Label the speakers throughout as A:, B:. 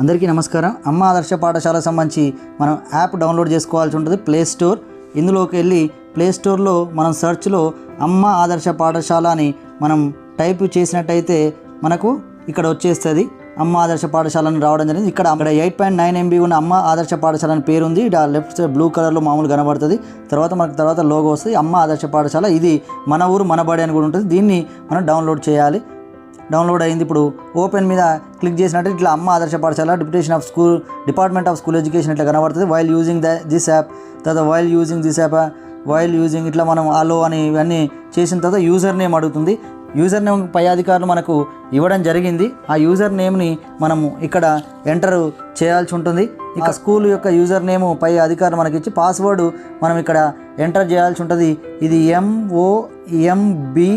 A: అందరికీ నమస్కారం. అమ్మ ఆదర్శ పాఠశాల సంబంధించి మనం యాప్ డౌన్లోడ్ చేసుకోవాల్సి ఉంటుంది ప్లే స్టోర్ ఇందులోకి వెళ్ళి ప్లే స్టోర్లో మనం సెర్చ్లో అమ్మ ఆదర్శ పాఠశాల అని మనం టైప్ చేసినట్టయితే మనకు ఇక్కడ వచ్చేస్తుంది. అమ్మ ఆదర్శ పాఠశాలను రావడం జరిగింది. ఇక్కడ అక్కడ ఎయిట్ పాయింట్ నైన్ ఎంబీ ఉన్న అమ్మ ఆదర్శ పాఠశాల అని పేరు ఉంది. ఇక్కడ లెఫ్ట్ సైడ్ బ్లూ కలర్లో మామూలు కనబడుతుంది. తర్వాత మనకు తర్వాత లోగో వస్తుంది. అమ్మ ఆదర్శ పాఠశాల. ఇది మన ఊరు మన బడి అని కూడా ఉంటుంది. దీన్ని మనం డౌన్లోడ్ చేయాలి. డౌన్లోడ్ అయింది. ఇప్పుడు ఓపెన్ మీద క్లిక్ చేసినట్టు ఇట్లా Amma Adarsha Pathashala deputation of school department of school education ఇట్లా కనబడుతుంది. While using the this app తర్వాత while using this app while using ఇట్లా మనం ఆలో అని ఇవన్నీ చేసిన తర్వాత యూజర్ నేమ్ అడుగుతుంది. యూజర్ నేమ్ పై అధికారులు మనకు ఇవ్వడం జరిగింది. ఆ యూజర్ నేమ్ని మనము ఇక్కడ ఎంటర్ చేయాల్సి ఉంటుంది. ఇక స్కూల్ యొక్క యూజర్ నేమ్ పై అధికారులు మనకి ఇచ్చి పాస్వర్డ్ మనం ఇక్కడ ఎంటర్ చేయాల్సి ఉంటుంది. ఇది MOMB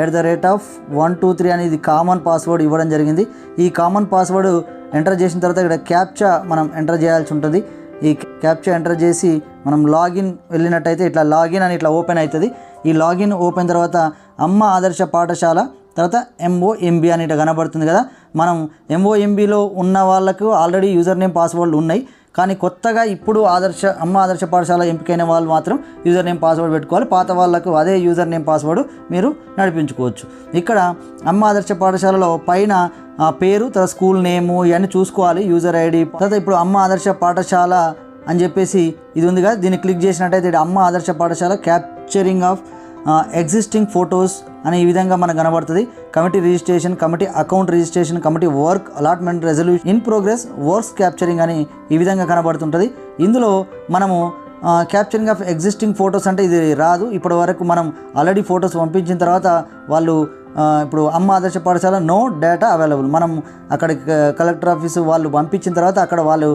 A: at the rate of one two three అనేది కామన్ పాస్వర్డ్ ఇవ్వడం జరిగింది. ఈ కామన్ పాస్వర్డ్ ఎంటర్ చేసిన తర్వాత ఇక్కడ క్యాప్చా మనం ఎంటర్ చేయాల్సి ఉంటుంది. ఈ క్యాప్చా ఎంటర్ చేసి మనం లాగిన్ వెళ్ళినట్టయితే ఇట్లా లాగిన్ అని ఇట్లా ఓపెన్ అవుతుంది. ఈ లాగిన్ ఓపెన్ తర్వాత అమ్మ ఆదర్శ పాఠశాల తర్వాత ఎంఓఎంబి అని కనబడుతుంది కదా. మనం ఎంఓఎంబిలో ఉన్న వాళ్ళకు ఆల్రెడీ యూజర్ నేమ్ పాస్వర్డ్లు ఉన్నాయి. కానీ కొత్తగా ఇప్పుడు ఆదర్శ అమ్మ ఆదర్శ పాఠశాల ఎంపికైన వాళ్ళు మాత్రం యూజర్ నేమ్ పాస్వర్డ్ పెట్టుకోవాలి. పాత వాళ్ళకు అదే యూజర్ నేమ్ పాస్వర్డ్ మీరు నడిపించుకోవచ్చు. ఇక్కడ అమ్మ ఆదర్శ పాఠశాలలో పైన ఆ పేరు తర్వాత స్కూల్ నేము ఇవన్నీ చూసుకోవాలి యూజర్ ఐడి తర్వాత ఇప్పుడు అమ్మ ఆదర్శ పాఠశాల అని చెప్పేసి ఇది ఉంది కదా. దీన్ని క్లిక్ చేసినట్టయితే అమ్మ ఆదర్శ పాఠశాల క్యాప్చరింగ్ ఆఫ్ ఎగ్జిస్టింగ్ ఫొటోస్ అనే ఈ విధంగా మనకు కనబడుతుంది. Committee registration committee account registration committee work allotment resolution in progress works capturing అని ఈ విధంగా కనబడుతుంటుంది. ఇందులో మనము క్యాప్చరింగ్ ఆఫ్ ఎగ్జిస్టింగ్ ఫొటోస్ అంటే ఇది రాదు. ఇప్పటి వరకు మనం ఆల్రెడీ ఫొటోస్ పంపించిన తర్వాత వాళ్ళు ఇప్పుడు అమ్మ ఆదర్శ పాఠశాల నో డేటా అవైలబుల్ మనం అక్కడ కలెక్టర్ ఆఫీసు వాళ్ళు పంపించిన తర్వాత అక్కడ వాళ్ళు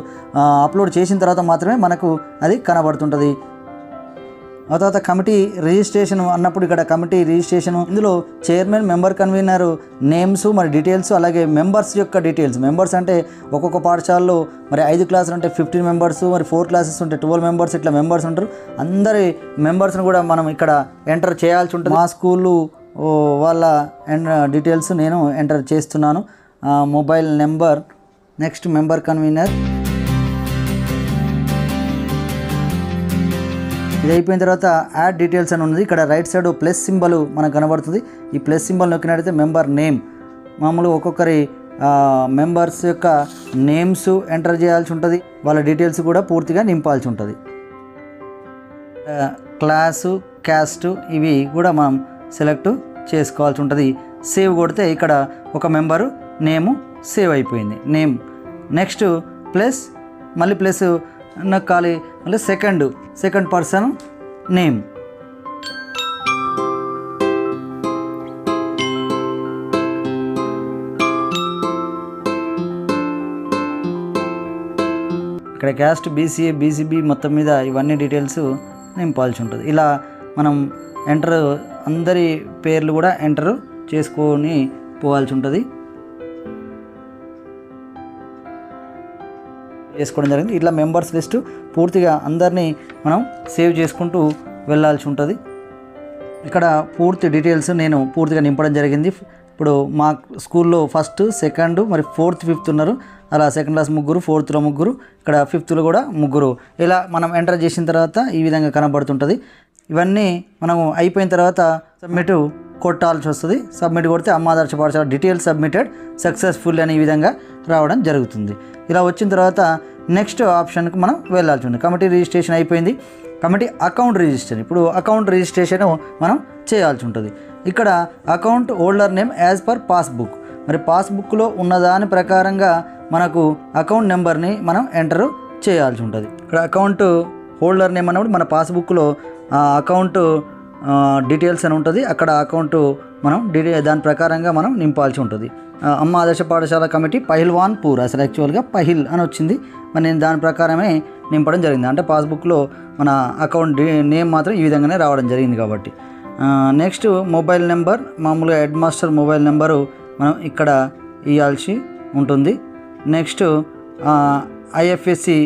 A: అప్లోడ్ చేసిన తర్వాత మాత్రమే మనకు అది కనబడుతుంటుంది. ఆ తర్వాత కమిటీ రిజిస్ట్రేషన్ అన్నప్పుడు ఇక్కడ కమిటీ రిజిస్ట్రేషన్ ఇందులో చైర్మన్ మెంబర్ కన్వీనర్ నేమ్స్ మరి డీటెయిల్స్ అలాగే మెంబర్స్ యొక్క డీటెయిల్స్. మెంబర్స్ అంటే ఒక్కొక్క పాఠశాలలో మరి ఐదు క్లాసులు అంటే ఫిఫ్టీన్ మెంబర్స్ మరి ఫోర్ క్లాసెస్ ఉంటే ట్వెల్వ్ మెంబర్స్ ఇట్లా మెంబర్స్ ఉంటారు. అందరి మెంబర్స్ని కూడా మనం ఇక్కడ ఎంటర్ చేయాల్సి ఉంటుంది. మా స్కూలు వాళ్ళ డీటెయిల్స్ నేను ఎంటర్ చేస్తున్నాను. Mobile number next member convener. ఇది అయిపోయిన తర్వాత యాడ్ డీటెయిల్స్ అని ఉన్నది. ఇక్కడ రైట్ సైడ్ ప్లస్ సింబల్ మనకు కనబడుతుంది. ఈ ప్లస్ సింబల్ నొక్కినట్టయితే మెంబర్ నేమ్ మామూలు ఒక్కొక్కరి మెంబర్స్ యొక్క నేమ్స్ ఎంటర్ చేయాల్సి ఉంటుంది. వాళ్ళ డీటెయిల్స్ కూడా పూర్తిగా నింపాల్సి ఉంటుంది. క్లాసు క్యాస్ట్ ఇవి కూడా మనం సెలెక్ట్ చేసుకోవాల్సి ఉంటుంది. సేవ్ కొడితే ఇక్కడ ఒక మెంబరు నేము సేవ్ అయిపోయింది. నేమ్ నెక్స్ట్ ప్లస్ మళ్ళీ ప్లస్ నొక్కాలి మళ్ళీ సెకండ్ సెకండ్ పర్సన్ నేమ్. ఇక్కడ క్యాస్ట్ బీసీఏ బీసీబీ మొత్తం మీద ఇవన్నీ డీటెయిల్స్ నింపాల్సి ఉంటుంది. ఇలా మనం ఎంటర్ అందరి పేర్లు కూడా ఎంటర్ చేసుకొని పోవాల్సి ఉంటుంది. చేసుకోవడం జరిగింది. ఇట్లా మెంబర్స్ లిస్ట్ పూర్తిగా అందరినీ మనం సేవ్ చేసుకుంటూ వెళ్ళాల్సి ఉంటుంది. ఇక్కడ పూర్తి డీటెయిల్స్ నేను పూర్తిగా నింపడం జరిగింది. ఇప్పుడు మా స్కూల్లో ఫస్ట్ సెకండ్ మరి ఫోర్త్ ఫిఫ్త్ ఉన్నారు. అలా సెకండ్ క్లాస్ ముగ్గురు ఫోర్త్లో ముగ్గురు ఇక్కడ ఫిఫ్త్లో కూడా ముగ్గురు. ఇలా మనం ఎంటర్ చేసిన తర్వాత ఈ విధంగా కనబడుతుంటుంది. ఇవన్నీ మనము అయిపోయిన తర్వాత సబ్మిట్ కొట్టాల్సి వస్తుంది. సబ్మిట్ కొడితే అమ్మాదర్శ పాఠశాల డీటెయిల్స్ సబ్మిటెడ్ సక్సెస్ఫుల్ అనే విధంగా రావడం జరుగుతుంది. ఇలా వచ్చిన తర్వాత నెక్స్ట్ ఆప్షన్కి మనం వెళ్ళాల్సి ఉంది. కమిటీ రిజిస్ట్రేషన్ అయిపోయింది. కమిటీ అకౌంట్ రిజిస్ట్రేషన్ ఇప్పుడు అకౌంట్ రిజిస్ట్రేషన్ మనం చేయాల్సి ఉంటుంది. ఇక్కడ account holder name as per passbook. మరి పాస్బుక్లో ఉన్న దాని ప్రకారంగా మనకు అకౌంట్ నెంబర్ని మనం ఎంటర్ చేయాల్సి ఉంటుంది. ఇక్కడ అకౌంట్ హోల్డర్ నేమ్ అన్నప్పుడు మన పాస్బుక్లో అకౌంట్ డీటెయిల్స్ అని ఉంటుంది. అక్కడ అకౌంట్ మనం డీటెయిల్ దాని ప్రకారంగా మనం నింపాల్సి ఉంటుంది. అమ్మ ఆదర్శ పాఠశాల కమిటీ పహిల్వాన్ పూర్ అసలు యాక్చువల్గా పహిల్ అని వచ్చింది. మరి నేను దాని ప్రకారమే నింపడం జరిగింది. అంటే పాస్బుక్లో మన అకౌంట్ నేమ్ మాత్రం ఈ విధంగానే రావడం జరిగింది కాబట్టి. నెక్స్ట్ మొబైల్ నెంబర్ మామూలుగా హెడ్ మాస్టర్ మొబైల్ నెంబరు మనం ఇక్కడ ఇవ్వాల్సి ఉంటుంది. నెక్స్ట్ ఐఎఫ్ఎస్సి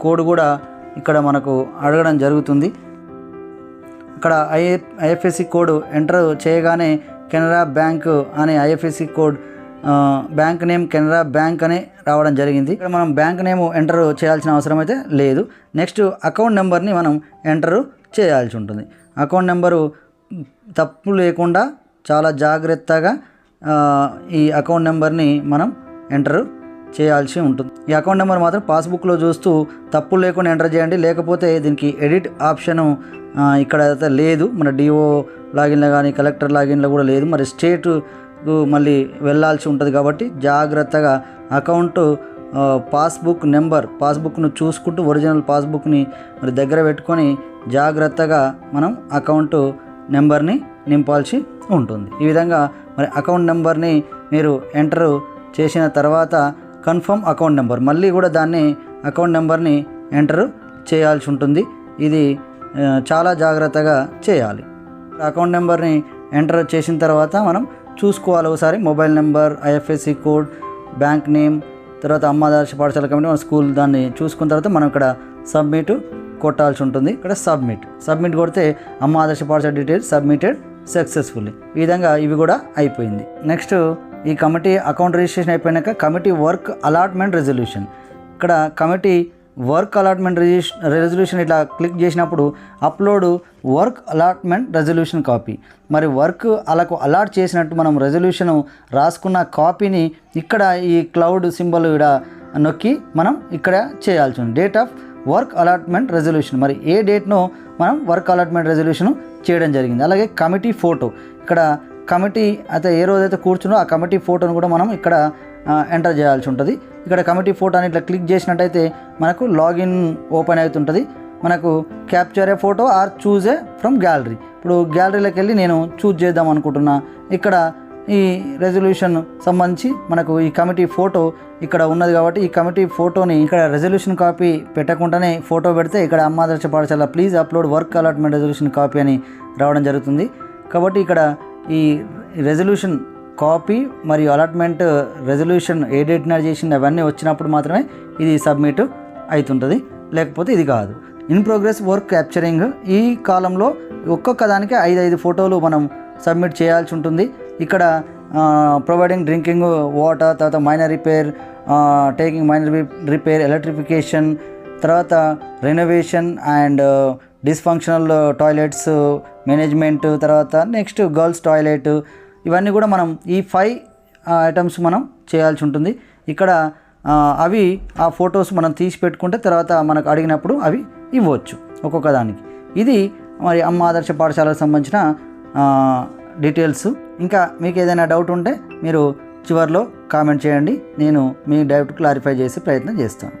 A: కోడ్ కూడా ఇక్కడ మనకు అడగడం జరుగుతుంది. ఇక్కడ ఐఎ ఐఎఫ్ఎస్సి కోడ్ ఎంటర్ చేయగానే కెనరా బ్యాంక్ అనే IFSC code bank name Canara bank అని రావడం జరిగింది. ఇక్కడ మనం బ్యాంక్ నేమ్ ఎంటర్ చేయాల్సిన అవసరం అయితే లేదు. నెక్స్ట్ అకౌంట్ నెంబర్ని మనం ఎంటర్ చేయాల్సి ఉంటుంది. అకౌంట్ నెంబరు తప్పు లేకుండా చాలా జాగ్రత్తగా ఈ అకౌంట్ నెంబర్ని మనం ఎంటర్ చేయాల్సి ఉంటుంది. ఈ అకౌంట్ నెంబర్ మాత్రం పాస్బుక్లో చూస్తూ తప్పు లేకుండా ఎంటర్ చేయండి. లేకపోతే దీనికి ఎడిట్ ఆప్షను ఇక్కడ అయితే లేదు. మన డిఓ లాగిన్లో కానీ కలెక్టర్ లాగిన్లో కూడా లేదు. మరి స్టేట్ మళ్ళీ వెళ్ళాల్సి ఉంటుంది కాబట్టి జాగ్రత్తగా అకౌంట్ పాస్బుక్ నెంబర్ పాస్బుక్ను చూసుకుంటూ ఒరిజినల్ పాస్బుక్ని మరి దగ్గర పెట్టుకొని జాగ్రత్తగా మనం అకౌంట్ నెంబర్ని నింపాల్సి ఉంటుంది. ఈ విధంగా మరి అకౌంట్ నెంబర్ని మీరు ఎంటర్ చేసిన తర్వాత కన్ఫర్మ్ అకౌంట్ నెంబర్ మళ్ళీ కూడా దాన్ని అకౌంట్ నెంబర్ని ఎంటర్ చేయాల్సి ఉంటుంది. ఇది చాలా జాగ్రత్తగా చేయాలి. అకౌంట్ నెంబర్ని ఎంటర్ చేసిన తర్వాత మనం చూసుకోవాలి ఒకసారి. Mobile number IFSC code bank name తర్వాత అమ్మదర్శ పాఠశాల కమిటీ మన స్కూల్ దాన్ని చూసుకున్న తర్వాత మనం ఇక్కడ సబ్మిట్ కొట్టాల్సి ఉంటుంది. ఇక్కడ సబ్మిట్. సబ్మిట్ కొడితే అమ్మ ఆదర్శ పాఠశాల డీటెయిల్స్ సబ్మిటెడ్ సక్సెస్ఫుల్లీ. ఈ విధంగా ఇవి కూడా అయిపోయింది. నెక్స్ట్ ఈ కమిటీ అకౌంట్ రిజిస్ట్రేషన్ అయిపోయినాక కమిటీ వర్క్ అలాట్మెంట్ రెజల్యూషన్. ఇక్కడ కమిటీ వర్క్ అలాట్మెంట్ రెజల్యూషన్ ఇట్లా క్లిక్ చేసినప్పుడు upload work allotment resolution copy మరి వర్క్ అలాకు అలాట్ చేసినట్టు మనం రెజల్యూషన్ రాసుకున్న కాపీని ఇక్కడ ఈ క్లౌడ్ సింబల్ ఇక్కడ నొక్కి మనం ఇక్కడ చేయాల్సి ఉంది date of work allotment resolution మరి ఏ డేట్ను మనం వర్క్ అలాట్మెంట్ రెజల్యూషన్ చేయడం జరిగింది. అలాగే కమిటీ ఫోటో ఇక్కడ కమిటీ అయితే ఏ రోజైతే కూర్చున్నో ఆ కమిటీ ఫోటోను కూడా మనం ఇక్కడ ఎంటర్ చేయాల్సి ఉంటుంది. ఇక్కడ కమిటీ ఫోటో అని ఇట్లా క్లిక్ చేసినట్టయితే మనకు లాగిన్ ఓపెన్ అవుతుంటుంది. మనకు capture a photo or choose a from gallery. ఇప్పుడు గ్యాలరీలోకి వెళ్ళి నేను చూజ్ చేద్దాం అనుకుంటున్నా. ఇక్కడ ఈ రెజల్యూషన్ సంబంధించి మనకు ఈ కమిటీ ఫోటో ఇక్కడ ఉన్నది కాబట్టి ఈ కమిటీ ఫోటోని ఇక్కడ రెజల్యూషన్ కాపీ పెట్టకుండానే ఫోటో పెడితే ఇక్కడ Amma Adarsha Pathashala please upload work allotment resolution copy అని రావడం జరుగుతుంది. కాబట్టి ఇక్కడ ఈ రెజల్యూషన్ కాపీ మరియు అలాట్మెంట్ రెజల్యూషన్ ఏ డేట్ చేసింది అవన్నీ వచ్చినప్పుడు మాత్రమే ఇది సబ్మిట్ అవుతుంటుంది లేకపోతే ఇది కాదు. ఇన్ ప్రోగ్రెస్ వర్క్ క్యాప్చరింగ్ ఈ కాలంలో ఒక్కొక్క దానికి ఐదు ఐదు ఫోటోలు మనం సబ్మిట్ చేయాల్సి ఉంటుంది. ఇక్కడ ప్రొవైడింగ్ డ్రింకింగ్ వాటర్ తర్వాత minor repair taking minor repair electrification తర్వాత renovation and dysfunctional toilets management తర్వాత నెక్స్ట్ గర్ల్స్ టాయిలెట్ ఇవన్నీ కూడా మనం ఈ ఫైవ్ ఐటమ్స్ మనం చేయాల్సి ఉంటుంది. ఇక్కడ అవి ఆ ఫొటోస్ మనం తీసి పెట్టుకుంటే తర్వాత మనకు అడిగినప్పుడు అవి ఇవ్వచ్చు ఒక్కొక్క దానికి. ఇది మరి అమ్మ ఆదర్శ పాఠశాలకు సంబంధించిన డీటెయిల్స్ ఇంకా మీకు ఏదైనా డౌట్ ఉంటే మీరు చివరిలో కామెంట్ చేయండి. నేను మీ డౌట్ క్లారిఫై చేసే ప్రయత్నం చేస్తాను.